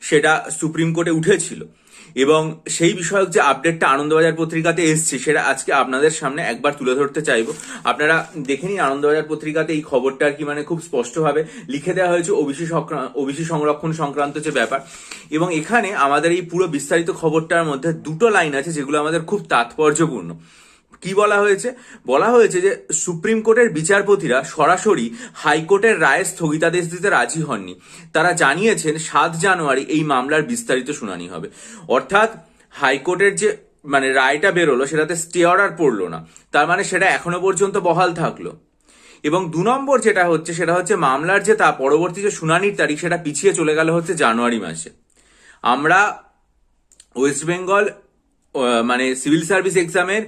সেটা সুপ্রিম কোর্টে উঠেছিল। এবং সেই বিষয়ক যে আপডেটটা আনন্দবাজার পত্রিকাতে এসছে, সেটা আজকে আপনাদের সামনে একবার তুলে ধরতে চাইব। আপনারা দেখে নিন আনন্দবাজার পত্রিকাতে এই খবরটা কি মানে খুব স্পষ্টভাবে লিখে দেওয়া হয়েছে, ওবিসি ওবিসি সংরক্ষণ সংক্রান্ত যে ব্যাপার। এবং এখানে আমাদের এই পুরো বিস্তারিত খবরটার মধ্যে দুটো লাইন আছে যেগুলো আমাদের খুব তাৎপর্যপূর্ণ। কি বলা হয়েছে? বলা হয়েছে যে সুপ্রিম কোর্টের বিচারপতিরা সরাসরি হাইকোর্টের রায়ে স্থগিতাদেশ দিতে রাজি হননি। তারা জানিয়েছেন সাত জানুয়ারি এই মামলার বিস্তারিত শুনানি হবে। অর্থাৎ হাইকোর্টের যে মানে রায়টা বেরোলো সেটাতে স্টে অর্ডার পড়ল না। তার মানে সেটা এখনও পর্যন্ত বহাল থাকল। এবং দু নম্বর যেটা হচ্ছে সেটা হচ্ছে মামলার যে তা পরবর্তী যে শুনানির তারিখ সেটা পিছিয়ে চলে গেল হচ্ছে জানুয়ারি মাসে। আমরা ওয়েস্ট বেঙ্গল মানে সিভিল সার্ভিস এক্সামের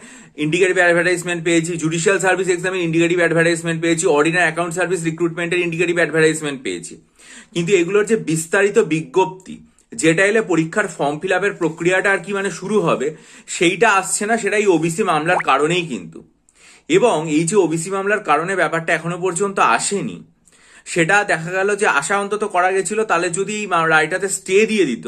ইন্ডিকেটিভ অ্যাডভার্টাইজমেন্ট পেয়েছি, জুডিশিয়াল সার্ভিস এক্সামের ইন্ডিকেটিভ অ্যাডভার্টাইজমেন্ট পেয়েছি, অর্ডিনারি অ্যাকাউন্ট সার্ভিস রিক্রুটমেন্টের ইন্ডিকেটিভ অ্যাডভার্টাইজমেন্ট পেয়েছি। কিন্তু এগুলোর যে বিস্তারিত বিজ্ঞপ্তি, যেটা এলে পরীক্ষার ফর্ম ফিল আপের প্রক্রিয়াটা আর কি মানে শুরু হবে, সেইটা আসছে না সেটাই ওবিসি মামলার কারণেই কিন্তু। এবং এই যে ওবিসি মামলার কারণে ব্যাপারটা এখনও পর্যন্ত আসেনি, সেটা দেখা গেল যে আশা অন্তত করা গেছিল, তাহলে যদি রায়টাতে স্টে দিয়ে দিত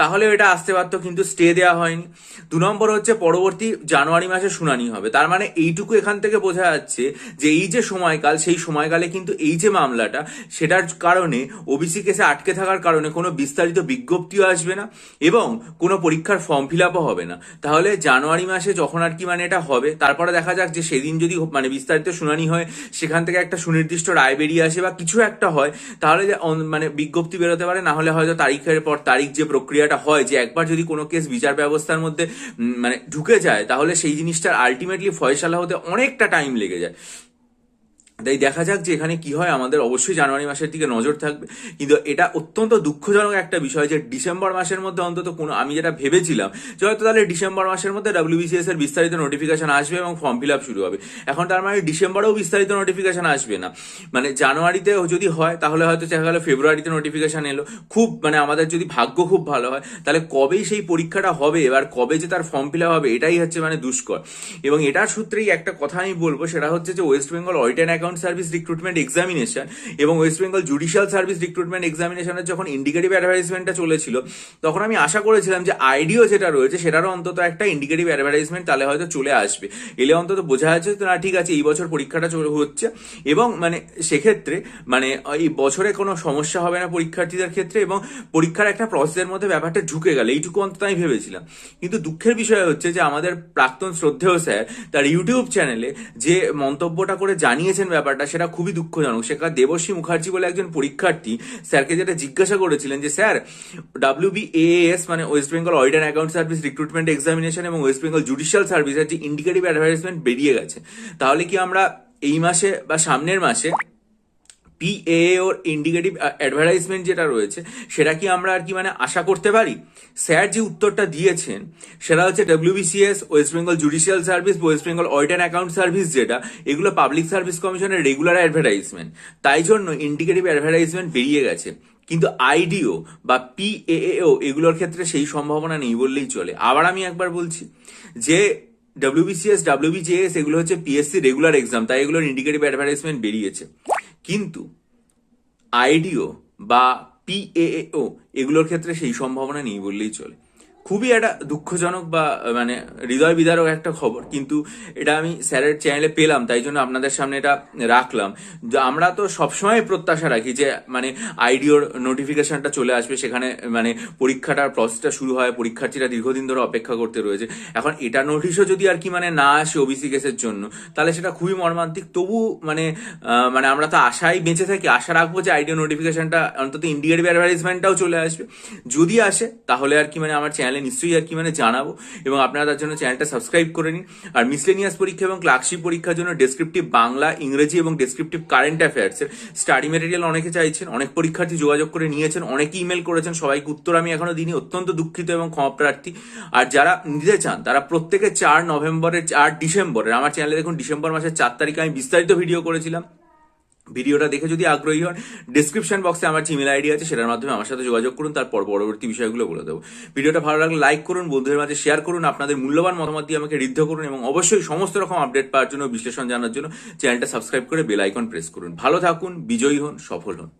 তাহলে এটা আসতে পারতো কিন্তু স্টে দেওয়া হয়নি। দু নম্বর হচ্ছে পরবর্তী জানুয়ারি মাসে শুনানি হবে। তার মানে এইটুকু এখান থেকে বোঝা যাচ্ছে যে এই যে সময়কাল, সেই সময়কালে কিন্তু এই যে মামলাটা, সেটার কারণে ওবিসি কেসে আটকে থাকার কারণে কোনো বিস্তারিত বিজ্ঞপ্তিও আসবে না এবং কোনো পরীক্ষার ফর্ম ফিল আপও হবে না। তাহলে জানুয়ারি মাসে যখন আর কি মানে এটা হবে, তারপরে দেখা যাক যে সেদিন যদি মানে বিস্তারিত শুনানি হয়, সেখান থেকে একটা সুনির্দিষ্ট রায় বেরিয়ে আসে বা কিছু একটা হয়, তাহলে মানে বিজ্ঞপ্তি বেরোতে পারে, না হলে হয়তো তারিখের পর তারিখ যে প্রক্রিয়াটা হয় যে একবার যদি কোনো কেস বিচার ব্যবস্থার মধ্যে মানে ঢুকে যায়, তাহলে সেই জিনিসটার আলটিমেটলি ফয়সালা হতে অনেকটা টাইম লেগে যায়। তাই দেখা যাক যে এখানে কি হয়। আমাদের অবশ্যই জানুয়ারি মাসের দিকে নজর থাকবে। কিন্তু এটা অত্যন্ত দুঃখজনক একটা বিষয় যে ডিসেম্বর মাসের মধ্যে অন্তত কোনো, আমি যেটা ভেবেছিলাম যে হয়তো তাহলে ডিসেম্বর মাসের মধ্যে ডাব্লিউবিসিএস এর বিস্তারিত নোটিফিকেশন আসবে এবং ফর্ম ফিল আপ শুরু হবে। এখন তার মানে ডিসেম্বরেও বিস্তারিত নোটিফিকেশন আসবে না। মানে জানুয়ারিতে যদি হয়, তাহলে হয়তো দেখা গেল ফেব্রুয়ারিতে নোটিফিকেশন এলো। খুব মানে আমাদের যদি ভাগ্য খুব ভালো হয়, তাহলে কবেই সেই পরীক্ষাটা হবে, এবার কবে যে তার ফর্ম ফিল আপ হবে, এটাই হচ্ছে মানে দুষ্কর। এবং এটার সূত্রেই একটা কথা আমি বলব, সেটা হচ্ছে যে West Bengal and account service recruitment examination এবং West Bengal judicial service recruitment এক্সামিনেশনের যখন ইন্ডিকেটিভ অ্যাডভার্টাইজমেন্টটা চলেছিল, তখন আমি আশা করেছিলাম যে আইডিও যেটা রয়েছে সেটারও অন্তত একটা ইন্ডিকেটিভ অ্যাডভার্টাইজমেন্ট তাহলে হয়তো চলে আসবে। এলে অন্তত বোঝা যাচ্ছে যে, না, ঠিক আছে, এই বছর পরীক্ষাটা হচ্ছে এবং মানে সেক্ষেত্রে মানে এই বছরে কোনো সমস্যা হবে না পরীক্ষার্থীদের ক্ষেত্রে এবং পরীক্ষার একটা প্রসেসের মধ্যে ব্যাপারটা ঢুকে গেল। এইটুকু অন্তত আমি ভেবেছিলাম। কিন্তু দুঃখের বিষয় হচ্ছে যে, আমাদের প্রাক্তন শ্রদ্ধেয় স্যার তার ইউটিউব চ্যানেলে যে মন্তব্যটা করে জানিয়েছেন ব্যাপারটা, সেটা খুবই দুঃখজনক। সেখানে দেবশ্রী মুখার্জি বলে একজন পরীক্ষার্থী স্যারকে যেটা জিজ্ঞাসা করেছিলেন যে, স্যার ডাব্লিউ ডাব্লিউবিএএস মানে West Bengal audit and account service recruitment examination এবং ওয়েস্ট বেঙ্গল জুডিশিয়াল সার্ভিসের যে ইন্ডিকেটিভ অ্যাডভার্টাইজমেন্ট বেরিয়ে গেছে। তাহলে কি আমরা এই মাসে বা সামনের মাসে পিএ ওর ইন্ডিকেটিভ অ্যাডভার্টাইজমেন্ট যেটা রয়েছে, সেটা কি আমরা আর কি মানে আশা করতে পারি? স্যার যে উত্তরটা দিয়েছেন, সেটা হচ্ছে WBCS West Bengal judicial service West Bengal audit account service যেটা, এগুলো পাবলিক সার্ভিস কমিশনের রেগুলার অ্যাডভার্টাইজমেন্ট তাই জন্য ইন্ডিকেটিভ অ্যাডভার্টাইজমেন্ট বেরিয়ে গেছে। কিন্তু আইডিও বা পিএও এগুলোর ক্ষেত্রে সেই সম্ভাবনা নেই বললেই চলে। আবার আমি একবার বলছি যে ডব্লিউবিসিএস ডাব্লিউবিজেএস এগুলো হচ্ছে পিএসসি রেগুলার এক্সাম তাই এগুলোর ইন্ডিকেটিভ অ্যাডভার্টাইজমেন্ট বেরিয়েছে। কিন্তু আইডিও বা পিএও এগুলোর ক্ষেত্রে সেই সম্ভাবনা নেই বললেই চলে। খুবই একটা দুঃখজনক বা মানে হৃদয় বিদারক একটা খবর। কিন্তু এটা আমি স্যারের চ্যানেলে পেলাম, তাই জন্য আপনাদের সামনে এটা রাখলাম। আমরা তো সবসময় প্রত্যাশা রাখি যে মানে আইডিওর নোটিফিকেশনটা চলে আসবে, সেখানে মানে পরীক্ষাটার প্রসেসটা শুরু হয়, পরীক্ষার্থীরা দীর্ঘদিন ধরে অপেক্ষা করতে রয়েছে। এখন এটা নোটিশও যদি আর কি মানে না আসে ওবিসি কেসের জন্য, তাহলে সেটা খুবই মর্মান্তিক। তবু মানে মানে আমরা তো আশায় বেঁচে থাকি, আশা রাখব যে আইডিও নোটিফিকেশনটা অন্তত ইন্ডিয়ার অ্যাডভার্টাইজমেন্টটাও চলে আসবে। যদি আসে, তাহলে আর কি মানে আমার চ্যানেলে নিশ্চয়ই আর কি মানে জানাব। এবং আপনারা তার জন্য চ্যানেলটা সাবস্ক্রাইব করে নিন। আর মিসলেনিয়াস পরীক্ষা এবং ক্লার্কশিপ পরীক্ষার জন্য ডেসক্রিপটিভ বাংলা, ইংরেজি এবং ডেসক্রিপটিভ কারেন্ট অ্যাফেয়ার্সের স্টাডি মেটেরিয়াল অনেকে চাইছেন। অনেক পরীক্ষার্থী যোগাযোগ করে নিয়েছেন, অনেকে ইমেল করেছেন। সবাইকে উত্তর আমি এখনও দিইনি। অত্যন্ত দুঃখিত এবং ক্ষমাপ্রার্থী আর যারা নিতে চান, তারা প্রত্যেকে চার নভেম্বরের, চার ডিসেম্বরের, আমার চ্যানেলে দেখুন ডিসেম্বর মাসের চার তারিখে আমি বিস্তারিত ভিডিও করেছিলাম। ভিডিওটা দেখে যদি আগ্রহী হন ডিসক্রিপশন বক্সে আমার জিমেল আইডি আছে, সেটার মাধ্যমে আমার সাথে যোগাযোগ করুন তারপর পরবর্তী বিষয়গুলো বলে দেবো। ভিডিওটা ভালো লাগলে লাইক করুন, বন্ধুদের মাঝে শেয়ার করুন, আপনাদের মূল্যবান মতামত দিয়ে আমাকে ঋদ্ধ করুন এবং অবশ্যই সমস্ত রকম আপডেট পাওয়ার জন্য, বিশ্লেষণ জানার জন্য চ্যানেলটা সাবস্ক্রাইব করে বেল আইকন প্রেস করুন। ভালো থাকুন, বিজয়ী হন, সফল হন।